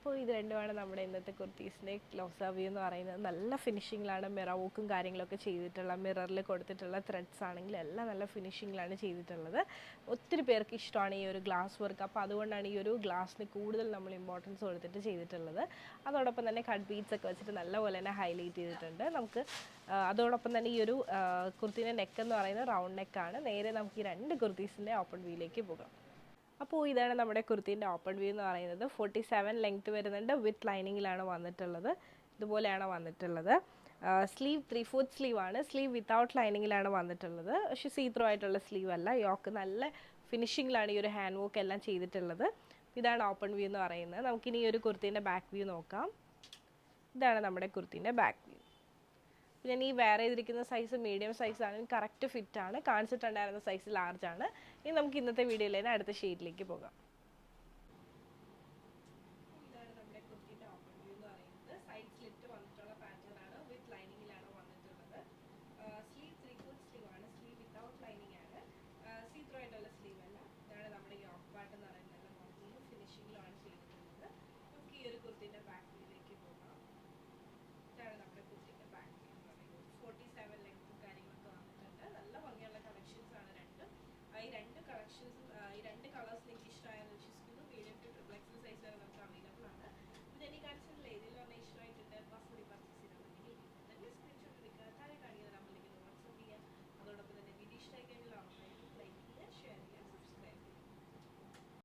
അപ്പോൾ ഇത് രണ്ടുമാണ് നമ്മുടെ ഇന്നത്തെ കുർത്തീസിന്റെ ക്ലോസ് വ്യൂ എന്ന് പറയുന്നത്. നല്ല ഫിനിഷിങ്ങിലാണ് മിറവോക്കും കാര്യങ്ങളൊക്കെ ചെയ്തിട്ടുള്ള മിററിൽ കൊടുത്തിട്ടുള്ള ത്രെഡ്സ് ആണെങ്കിൽ എല്ലാം നല്ല ഫിനിഷിങ്ങിലാണ് ചെയ്തിട്ടുള്ളത്. ഒത്തിരി പേർക്ക് ഇഷ്ടമാണ് ഈ ഒരു ഗ്ലാസ് വർക്ക് അപ്പോൾ അതുകൊണ്ടാണ് ഈ ഒരു ഗ്ലാസ്സിന് കൂടുതൽ നമ്മൾ ഇമ്പോർട്ടൻസ് കൊടുത്തിട്ട് ചെയ്തിട്ടുള്ളത്. അതോടൊപ്പം തന്നെ കട്ട് ബീഡ്സ് ഒക്കെ വെച്ചിട്ട് നല്ലപോലെ തന്നെ ഹൈലൈറ്റ് ചെയ്തിട്ടുണ്ട്. നമുക്ക് അതോടൊപ്പം തന്നെ ഈ ഒരു കുർത്തീന്റെ നെക്ക് എന്ന് പറയുന്നത് റൗണ്ട് നെക്കാണ് നേരെ നമുക്ക് ഈ രണ്ട് കുർത്തീസിന്റെ ഓപ്പൺ വ്യൂയിലേക്ക് പോകാം. അപ്പോൾ ഇതാണ് നമ്മുടെ കുർത്തീന്റെ ഓപ്പൺ വ്യൂ എന്ന് പറയുന്നത്. ഫോർട്ടി സെവൻ ലെങ്ത് വരുന്നുണ്ട്. വിത്ത് ലൈനിങ്ങിലാണ് വന്നിട്ടുള്ളത്. ഇതുപോലെയാണ് വന്നിട്ടുള്ളത്. സ്ലീവ് ത്രീ ഫോർത്ത് സ്ലീവ് ആണ്. സ്ലീവ് വിത്തൗട്ട് ലൈനിങ്ങിലാണ് വന്നിട്ടുള്ളത്. പക്ഷേ സീത്രോ ആയിട്ടുള്ള സ്ലീവ് അല്ല. യോക്ക് നല്ല ഫിനിഷിങ്ങിലാണ് ഈ ഒരു ഹാൻഡ് വർക്ക് എല്ലാം ചെയ്തിട്ടുള്ളത്. ഇതാണ് ഓപ്പൺ വ്യൂ എന്ന് പറയുന്നത്. നമുക്കിനി ഈ ഒരു കുർത്തീന്റെ ബാക്ക് വ്യൂ നോക്കാം. ഇതാണ് നമ്മുടെ കുർത്തീന്റെ ബാക്ക് വ്യൂ ഞാൻ ഈ വെയർ ചെയ്തിരിക്കുന്ന സൈസ് മീഡിയം സൈസ് ആണ് കറക്റ്റ് ഫിറ്റ് ആണ്. കാണിച്ചിട്ടുണ്ടായിരുന്ന സൈസ് ലാർജ് ആണ്. ഇനി നമുക്ക് ഇന്നത്തെ വീഡിയോയിൽ തന്നെ അടുത്ത ഷീറ്റിലേക്ക് പോകാം.